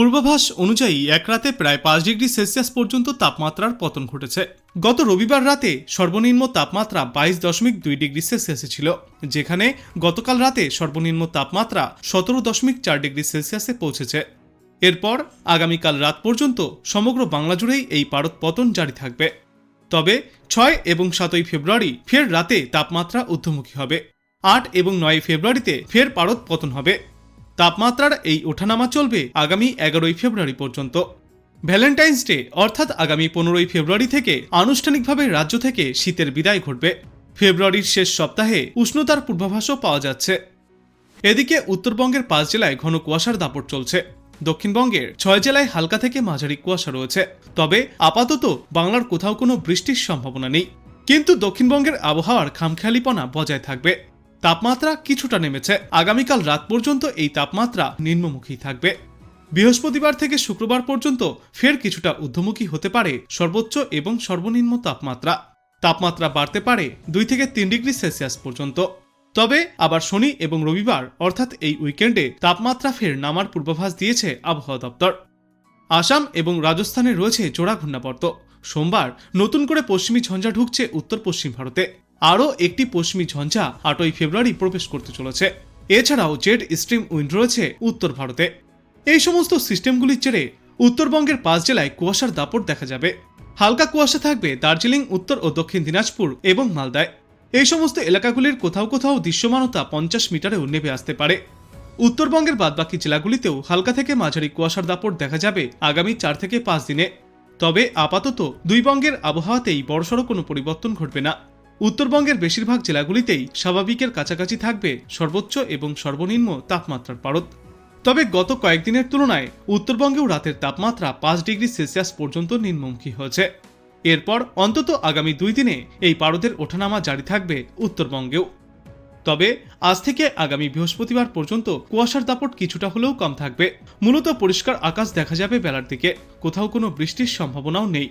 পূর্বাভাস অনুযায়ী এক রাতে প্রায় পাঁচ ডিগ্রি সেলসিয়াস পর্যন্ত তাপমাত্রার পতন ঘটেছে। গত রবিবার রাতে সর্বনিম্ন তাপমাত্রা বাইশ দশমিক দুই ডিগ্রি সেলসিয়াসে ছিল, যেখানে গতকাল রাতে সর্বনিম্ন তাপমাত্রা সতেরো দশমিক চার ডিগ্রি সেলসিয়াসে পৌঁছেছে। এরপর আগামীকাল রাত পর্যন্ত সমগ্র বাংলা জুড়েই এই পারদ পতন জারি থাকবে। তবে ছয় এবং সাতই ফেব্রুয়ারি ফের রাতে তাপমাত্রা ঊর্ধ্বমুখী হবে। আট এবং নয় ফেব্রুয়ারিতে ফের পারদ পতন হবে। তাপমাত্রার এই ওঠানামা চলবে আগামী এগারোই ফেব্রুয়ারি পর্যন্ত। ভ্যালেন্টাইন্স ডে, অর্থাৎ আগামী পনেরোই ফেব্রুয়ারি থেকে আনুষ্ঠানিকভাবে রাজ্য থেকে শীতের বিদায় ঘটবে। ফেব্রুয়ারির শেষ সপ্তাহে উষ্ণতার পূর্বাভাসও পাওয়া যাচ্ছে। এদিকে উত্তরবঙ্গের পাঁচ জেলায় ঘন কুয়াশার দাপট চলছে। দক্ষিণবঙ্গের ছয় জেলায় হালকা থেকে মাঝারি কুয়াশা রয়েছে। তবে আপাতত বাংলার কোথাও কোনো বৃষ্টির সম্ভাবনা নেই। কিন্তু দক্ষিণবঙ্গের আবহাওয়ার খামখেয়ালিপনা বজায় থাকবে। তাপমাত্রা কিছুটা নেমেছে। আগামীকাল রাত পর্যন্ত এই তাপমাত্রা নিম্নমুখী থাকবে। বৃহস্পতিবার থেকে শুক্রবার পর্যন্ত ফের কিছুটা ঊর্ধ্বমুখী হতে পারে সর্বোচ্চ এবং সর্বনিম্ন তাপমাত্রা। তাপমাত্রা বাড়তে পারে দুই থেকে তিন ডিগ্রি সেলসিয়াস পর্যন্ত। তবে আবার শনি এবং রবিবার, অর্থাৎ এই উইকেন্ডে তাপমাত্রা ফের নামার পূর্বাভাস দিয়েছে আবহাওয়া দপ্তর। আসাম এবং রাজস্থানে রয়েছে জোড়া ঘূর্ণাবর্ত। সোমবার নতুন করে পশ্চিমী ঝঞ্ঝা ঢুকছে উত্তর পশ্চিম ভারতে। আরও একটি পশ্চিমী ঝঞ্ঝা আটই ফেব্রুয়ারি প্রবেশ করতে চলেছে। এছাড়াও জেট স্ট্রিম উইন্ড রয়েছে উত্তর ভারতে। এই সমস্ত সিস্টেমগুলির জেরে উত্তরবঙ্গের পাঁচ জেলায় কুয়াশার দাপট দেখা যাবে। হালকা কুয়াশা থাকবে দার্জিলিং, উত্তর ও দক্ষিণ দিনাজপুর এবং মালদায়। এই সমস্ত এলাকাগুলির কোথাও কোথাও দৃশ্যমানতা পঞ্চাশ মিটারেও নেমে আসতে পারে। উত্তরবঙ্গের বাদবাকি জেলাগুলিতেও হালকা থেকে মাঝারি কুয়াশার দাপট দেখা যাবে আগামী চার থেকে পাঁচ দিনে। তবে আপাতত দুই বঙ্গের আবহাওয়াতেই বড়সড় কোনো পরিবর্তন ঘটবে না। উত্তরবঙ্গের বেশিরভাগ জেলাগুলিতেই স্বাভাবিকের কাছাকাছি থাকবে সর্বোচ্চ এবং সর্বনিম্ন তাপমাত্রার পারদ। তবে গত কয়েকদিনের তুলনায় উত্তরবঙ্গেও রাতের তাপমাত্রা পাঁচ ডিগ্রি সেলসিয়াস পর্যন্ত নিম্নমুখী হয়েছে। এরপর অন্তত আগামী দুই দিনে এই পারদের ওঠানামা জারি থাকবে উত্তরবঙ্গেও। তবে আজ থেকে আগামী বৃহস্পতিবার পর্যন্ত কুয়াশার দাপট কিছুটা হলেও কম থাকবে। মূলত পরিষ্কার আকাশ দেখা যাবে বেলার দিকে। কোথাও কোনো বৃষ্টির সম্ভাবনাও নেই।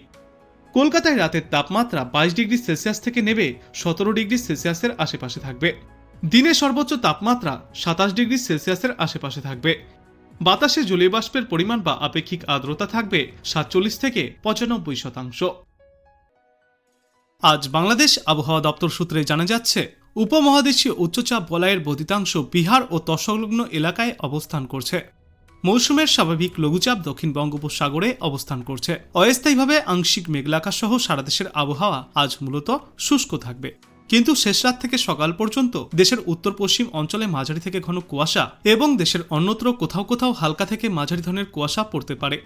কলকাতায় রাতের তাপমাত্রা বাইশ ডিগ্রি সেলসিয়াস থেকে নেবে সতেরো ডিগ্রি সেলসিয়াসের আশেপাশে থাকবে। দিনে সর্বোচ্চ তাপমাত্রা সাতাশ ডিগ্রি সেলসিয়াসের আশেপাশে থাকবে। বাতাসে জলীয় বাষ্পের পরিমাণ বা আপেক্ষিক আর্দ্রতা থাকবে সাতচল্লিশ থেকে পঁচানব্বই শতাংশ। আজ বাংলাদেশ আবহাওয়া দপ্তর সূত্রে জানা যাচ্ছে, উপমহাদেশীয় উচ্চচাপ বলয়ের বদিতাংশ বিহার ও তৎসংলগ্ন এলাকায় অবস্থান করছে। মৌসুমের স্বাভাবিক লঘুচাপ দক্ষিণ বঙ্গোপসাগরে অবস্থান করছে। অস্থায়ীভাবে আংশিক মেঘলাকা সহ সারা দেশের আবহাওয়া আজ মূলত শুষ্ক থাকবে। কিন্তু শেষ রাত থেকে সকাল পর্যন্ত দেশের উত্তর পশ্চিম অঞ্চলে মাঝারি থেকে ঘন কুয়াশা এবং দেশের অন্যত্র কোথাও কোথাও হালকা থেকে মাঝারি ধরনের কুয়াশা পড়তে পারে।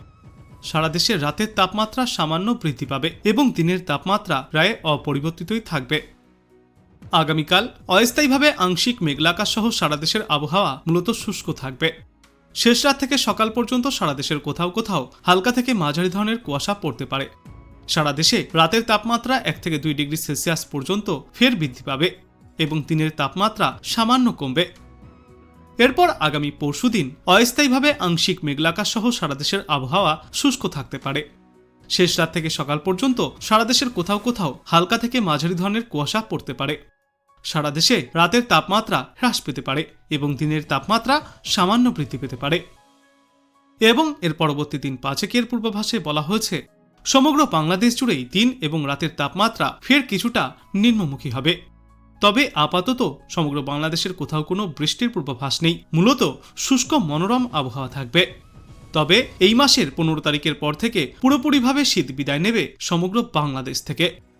সারা দেশে রাতের তাপমাত্রা সামান্য বৃদ্ধি পাবে এবং দিনের তাপমাত্রা প্রায় অপরিবর্তিতই থাকবে। আগামীকাল অস্থায়ীভাবে আংশিক মেঘলাকাশ সহ সারা দেশের আবহাওয়া মূলত শুষ্ক থাকবে। শেষ রাত থেকে সকাল পর্যন্ত সারা দেশের কোথাও কোথাও হালকা থেকে মাঝারি ধরনের কুয়াশা পড়তে পারে। সারা দেশে রাতের তাপমাত্রা এক থেকে দুই ডিগ্রি সেলসিয়াস পর্যন্ত ফের বৃদ্ধি পাবে এবং দিনের তাপমাত্রা সামান্য কমবে। এরপর আগামী পরশুদিন অস্থায়ীভাবে আংশিক মেঘলাকাশ সহ সারা দেশের আবহাওয়া শুষ্ক থাকতে পারে। শেষ রাত থেকে সকাল পর্যন্ত সারা দেশের কোথাও কোথাও হালকা থেকে মাঝারি ধরনের কুয়াশা পড়তে পারে। সারা দেশে রাতের তাপমাত্রা হ্রাস পেতে পারে এবং দিনের তাপমাত্রা সামান্য বৃদ্ধি পেতে পারে। এবং এর পরবর্তী দিন পাঁচেকের পূর্বাভাসে বলা হয়েছে, সমগ্র বাংলাদেশ জুড়েই দিন এবং রাতের তাপমাত্রা ফের কিছুটা নিম্নমুখী হবে। তবে আপাতত সমগ্র বাংলাদেশের কোথাও কোনো বৃষ্টির পূর্বাভাস নেই। মূলত শুষ্ক মনোরম আবহাওয়া থাকবে। তবে এই মাসের পনেরো তারিখের পর থেকে পুরোপুরিভাবে শীত বিদায় নেবে সমগ্র বাংলাদেশ থেকে।